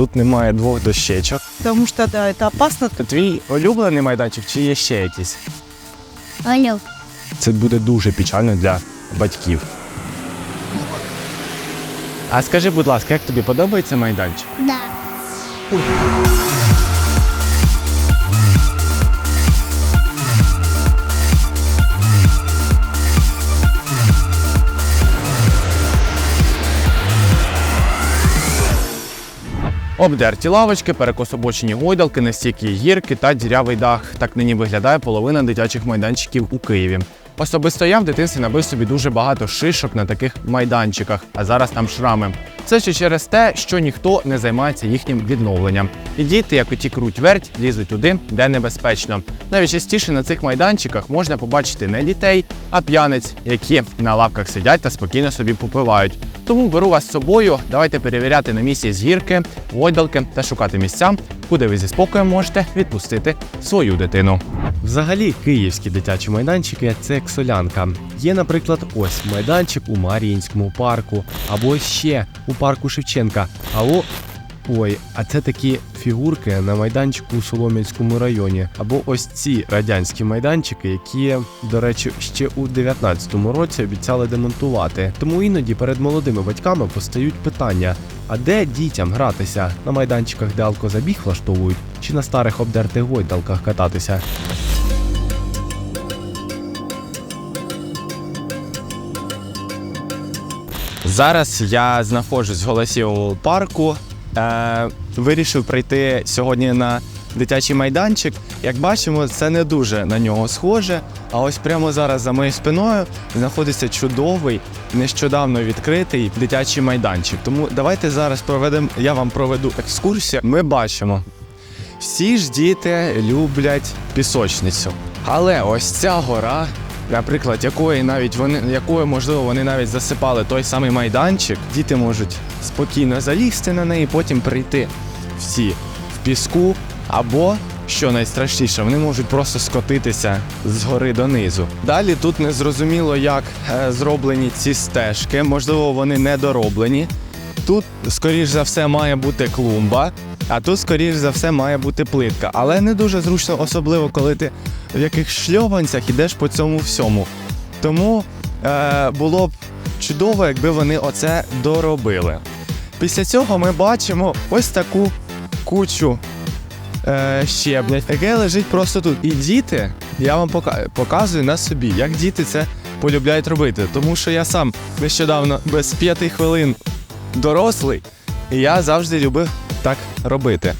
Тут немає двох дощечок. Тому що да, це опасно. Твій улюблений майданчик чи є ще якийсь? Понял. Це буде дуже печально для батьків. А скажи, будь ласка, як тобі подобається майданчик? Да. Обдерті лавочки, перекособочені гойдалки, настільки гірки та дірявий дах. Так нині виглядає половина дитячих майданчиків у Києві. Особисто я в дитинстві набив собі дуже багато шишок на таких майданчиках, а зараз там шрами. Це ще через те, що ніхто не займається їхнім відновленням. І діти, як оті круть верть, лізуть туди, де небезпечно. Навіть частіше на цих майданчиках можна побачити не дітей, а п'яниць, які на лавках сидять та спокійно собі попивають. Тому беру вас з собою. Давайте перевіряти на місці згірки, войдалки та шукати місця, куди ви зі спокоєм можете відпустити свою дитину. Взагалі, київські дитячі майданчики це як солянка. Є, наприклад, ось майданчик у Маріїнському парку, або ще у парку Шевченка. Або Ой, а це такі фігурки на майданчику у Солом'янському районі. Або ось ці радянські майданчики, які, до речі, ще у 19-му році обіцяли демонтувати. Тому іноді перед молодими батьками постають питання: а де дітям гратися? На майданчиках, де алкозабіг влаштовують, чи на старих обдертих гойдалках кататися? Зараз я знаходжусь в Голосієвому парку. Е, вирішив прийти сьогодні на дитячий майданчик. Як бачимо, це не дуже на нього схоже. А ось прямо зараз за моєю спиною знаходиться чудовий, нещодавно відкритий дитячий майданчик. Тому давайте зараз проведемо. Я вам проведу екскурсію. Ми бачимо. Всі ж діти люблять пісочницю. Але ось ця гора, наприклад, якої навіть вони, якою можливо вони навіть засипали той самий майданчик, діти можуть спокійно залізти на неї, потім прийти всі в піску, або що найстрашніше, вони можуть просто скотитися з гори донизу. Далі тут не зрозуміло, як е, зроблені ці стежки. Можливо, вони недороблені. Тут, скоріш за все, має бути клумба, а тут, скоріш за все, має бути плитка. Але не дуже зручно, особливо коли ти в яких шльованцях ідеш по цьому всьому. Тому е, було б чудово, якби вони оце доробили. Після цього ми бачимо ось таку кучу е, щебня, яке лежить просто тут. І діти, я вам показую на собі, як діти це полюбляють робити. Тому що я сам нещодавно без п'яти хвилин дорослий, і я завжди любив так робити.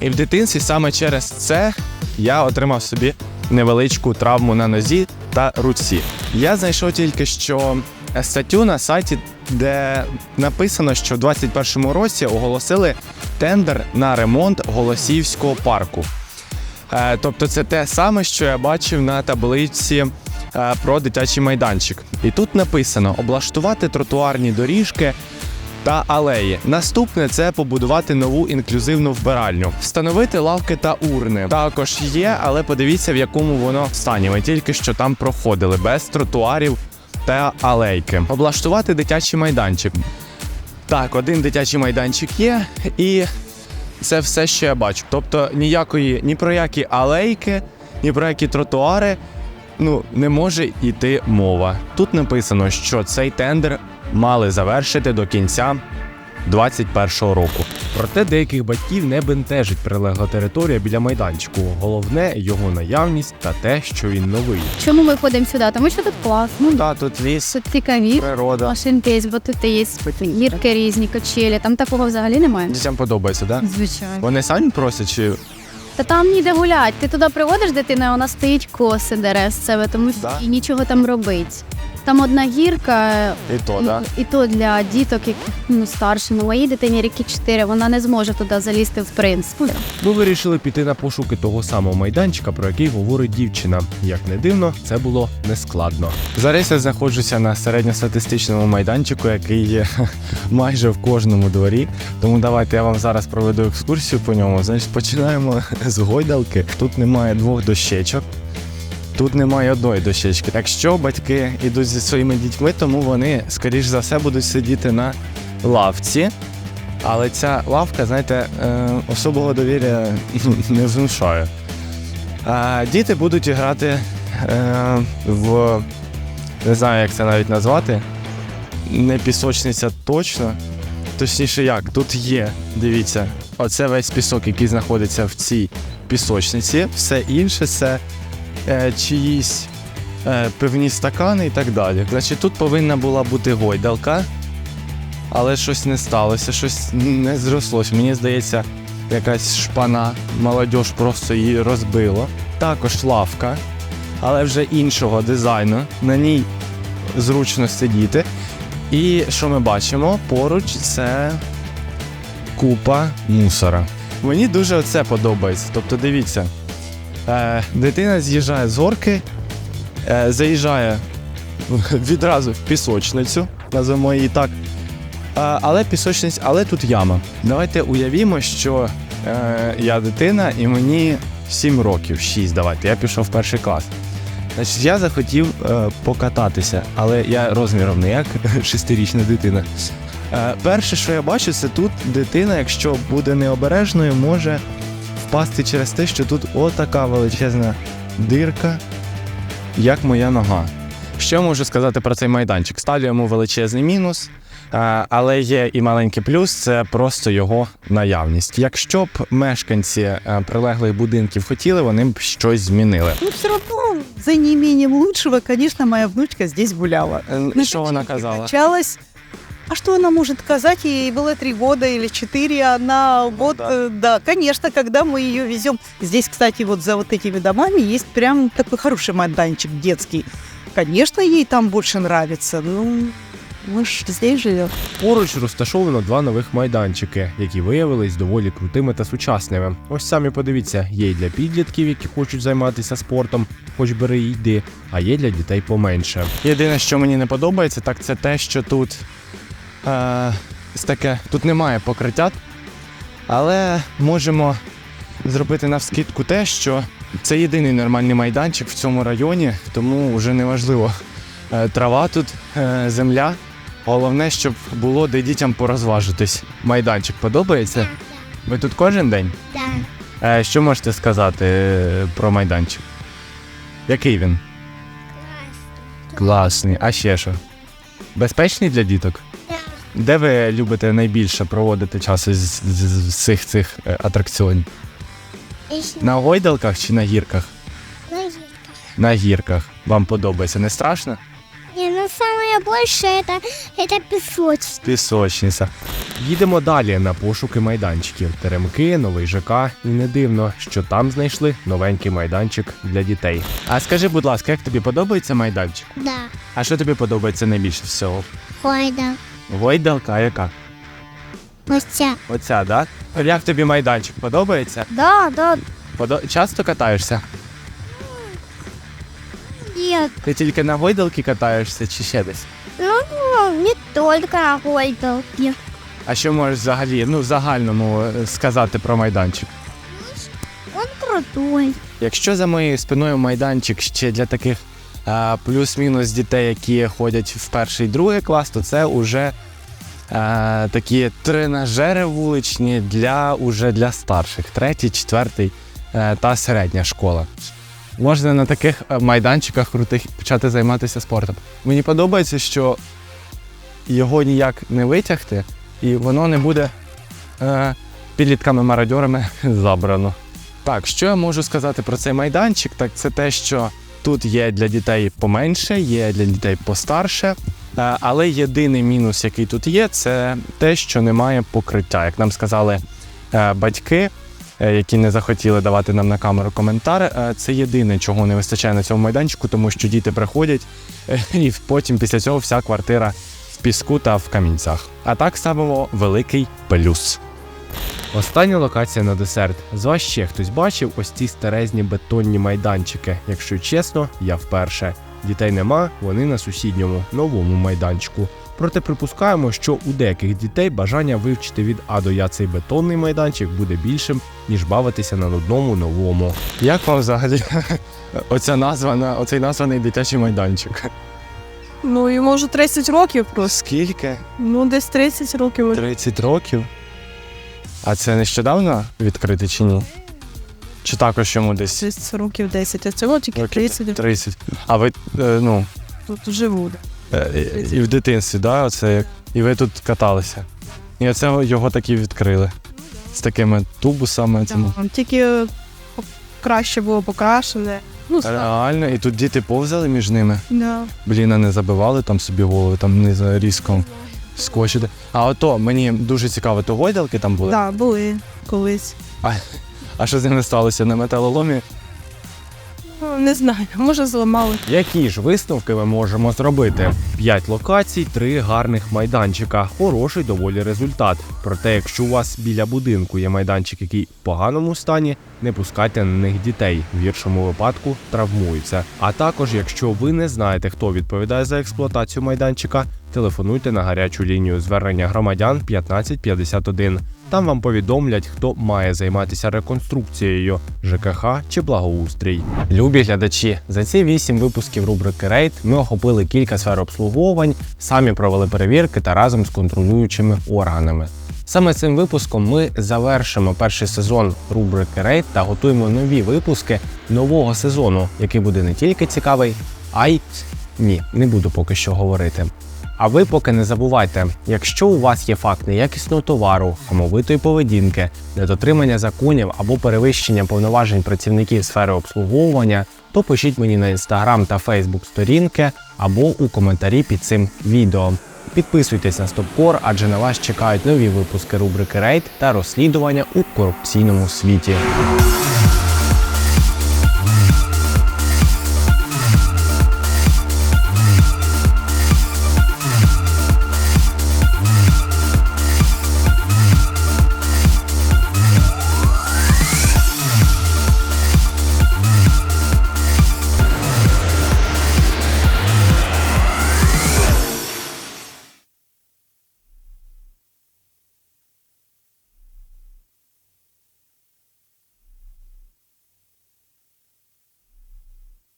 І в дитинстві саме через це я отримав собі невеличку травму на нозі та руці. Я знайшов тільки що статтю на сайті, де написано, що в 2021 році оголосили тендер на ремонт Голосіївського парку. Е, Тобто це те саме, що я бачив на таблиці е, про дитячий майданчик. І тут написано облаштувати тротуарні доріжки та алеї. Наступне це побудувати нову інклюзивну вбиральню, встановити лавки та урни. Також є, але подивіться, в якому воно стані. Ми тільки що там проходили без тротуарів та алейки. Облаштувати дитячий майданчик. Так, один дитячий майданчик є, і це все, що я бачу. Тобто ніякої ні про які алейки, ні про які тротуари ну, не може йти мова. Тут написано, що цей тендер мали завершити до кінця 2021 року. Проте деяких батьків не бентежить прилегла територія біля майданчику. Головне його наявність та те, що він новий. Чому ми ходимо сюди? Тому що тут класно. Ну так, тут ліс, Тут цікаві. природа. Машинки є, бо тут є гірки різні, качелі. Там такого взагалі немає. Дітям подобається, так? Звичайно. Вони самі просять чи Та там ніде гулять. Ти туди приводиш дитину, а вона стоїть коси дере з себе, тому що Да? і нічого там робить. Там одна гірка, і то, так? і то для діток, які ну, старші. Ну, моїй дитині ріки 4, вона не зможе туди залізти в принципі. Ми вирішили піти на пошуки того самого майданчика, про який говорить дівчина. Як не дивно, це було нескладно. Зараз я знаходжуся на середньостатистичному майданчику, який є майже в кожному дворі. Тому давайте я вам зараз проведу екскурсію по ньому. Значить, починаємо з гойдалки. Тут немає двох дощечок. Тут немає одної дощечки. Якщо батьки йдуть зі своїми дітьми, тому вони, скоріш за все, будуть сидіти на лавці. Але ця лавка, знаєте, е, особого довір'я ну, не внушає. А діти будуть грати е, в не знаю, як це навіть назвати. Не пісочниця точно. Точніше, як, тут є, дивіться, оце весь пісок, який знаходиться в цій пісочниці. Все інше це чиїсь е, пивні стакани і так далі. Значить, тут повинна була бути гойдалка, але щось не сталося, щось не зрослось. Мені здається, якась шпана, молодь просто її розбило. Також лавка, але вже іншого дизайну. На ній зручно сидіти. І що ми бачимо? Поруч це купа мусора. Мені дуже це подобається. Тобто, дивіться, е, дитина з'їжджає з горки, е, заїжджає відразу в пісочницю, назвемо її так. Е, але пісочниця, але тут яма. Давайте уявімо, що е, я дитина і мені 7 років, 6, давайте. Я пішов в перший клас. Значить, я захотів е, покататися, але я розміром не як шестирічна дитина. Е, перше, що я бачу, це тут дитина, якщо буде необережною, може впасти через те, що тут отака величезна дирка, як моя нога. Що можу сказати про цей майданчик? Ставлю йому величезний мінус, але є і маленький плюс це просто його наявність. Якщо б мешканці е, прилеглих будинків хотіли, вони б щось змінили. Ну, все равно, за неимением лучшего, конечно, моя внучка здесь гуляла. Що вона казала? Качалась. А что она может сказать? Ей было три года или четыре. Она вот, да. э, да, конечно, когда мы ее везем. Здесь, кстати, вот за вот этими домами есть прям такой хороший майданчик детский. Конечно, ей там больше нравится. Ну, мы ж здесь живем. Поруч розташовано два нових майданчики, які виявились доволі крутими та сучасними. Ось самі подивіться, є й для підлітків, які хочуть займатися спортом, хоч бери й йди, а є для дітей поменше. Єдине, що мені не подобається, так це те, що тут е, ось таке, тут немає покриття, але можемо зробити навскидку те, що це єдиний нормальний майданчик в цьому районі, тому вже не важливо. Е, трава тут, е, земля. Головне, щоб було де дітям порозважитись. Майданчик подобається? Ви тут кожен день? Так. Е, що можете сказати е, про майданчик? Який він? Класний. А ще що? Безпечний для діток? Де ви любите найбільше проводити час з, з, з всіх цих е, атракціонів? На гойдалках чи на гірках? лазерка. На гірках. Вам подобається, не страшно? Не, ну самое большее это, это песочница. Пісочниця. Їдемо далі на пошуки майданчиків. Теремки, новий ЖК, і не дивно, що там знайшли новенький майданчик для дітей. А скажи, будь ласка, як тобі подобається майданчик? Да. А що тобі подобається найбільше всього? Хойда. Гойдалка, яка? Мостя. Оця, так? Да? Як тобі майданчик подобається? Да, да. Подо... Часто катаєшся? Нет. Ти тільки на гойдалки катаєшся чи ще десь? Ну, не только на гойдалке. А що можеш взагалі, ну, в загальному е, сказати про майданчик? Он крутой. Якщо за моєю спиною майданчик ще для таких плюс-мінус дітей, які ходять в перший другий клас, то це вже такі тренажери вуличні для уже для старших, третій, четвертий е, та середня школа. Можна на таких е, майданчиках крутих почати займатися спортом. Мені подобається, що його ніяк не витягти, і воно не буде е, підлітками-мародьорами забрано. Так, що я можу сказати про цей майданчик? Так це те, що тут є для дітей поменше, є для дітей постарше. Е, Але єдиний мінус, який тут є, це те, що немає покриття. Як нам сказали е, батьки, е, які не захотіли давати нам на камеру коментар, це єдине, чого не вистачає на цьому майданчику, тому що діти приходять, і потім після цього вся квартира в піску та в камінцях. А так ставимо великий плюс. Остання локація на десерт. З вас ще хтось бачив ось ці старезні бетонні майданчики. Якщо чесно, я вперше. Дітей нема, вони на сусідньому новому майданчику. Проте припускаємо, що у деяких дітей бажання вивчити від А до Я цей бетонний майданчик буде більшим, ніж бавитися на одному новому. Як вам взагалі оця названа, оцей названий дитячий майданчик? Ну, йому вже 30 років просто. Скільки? Ну, десь 30 років. 30 років. А це нещодавно відкрите чи ні? Чи також йому десь Десь років 10, а цього тільки Років 30 30? А ви е, ну, тут живу. да. е, і в дитинстві, да, оце як. І ви тут каталися. І оце його таки відкрили. З такими тубусами. цими. Да, Тільки краще було покрашене. Ну, Реально, і тут діти повзали між ними. да. Блін, а не забивали там собі голови, там не за різком скочити. А ото мені дуже цікаво, то гойдалки там були. да, були колись. А що з ними сталося на металоломі? Ну, Не знаю, може зламали. Які ж висновки ми можемо зробити? П'ять локацій, три гарних майданчика. Хороший доволі результат. Проте, якщо у вас біля будинку є майданчик, який в поганому стані, не пускайте на них дітей. В гіршому випадку травмуються. А також, якщо ви не знаєте, хто відповідає за експлуатацію майданчика, телефонуйте на гарячу лінію звернення громадян 1551. Там вам повідомлять, хто має займатися реконструкцією ЖКХ чи благоустрій. Любі глядачі, за ці вісім випусків рубрики Рейд ми охопили кілька сфер обслуговувань, самі провели перевірки та разом з контролюючими органами. Саме цим випуском ми завершимо перший сезон рубрики Рейд та готуємо нові випуски нового сезону, який буде не тільки цікавий, а й ні, не буду поки що говорити. А ви поки не забувайте, якщо у вас є факт неякісного товару, хамовитої поведінки, недотримання законів або перевищення повноважень працівників сфери обслуговування, то пишіть мені на інстаграм та фейсбук сторінки або у коментарі під цим відео. Підписуйтесь на Стопкор, адже на вас чекають нові випуски рубрики Рейд та розслідування у корупційному світі.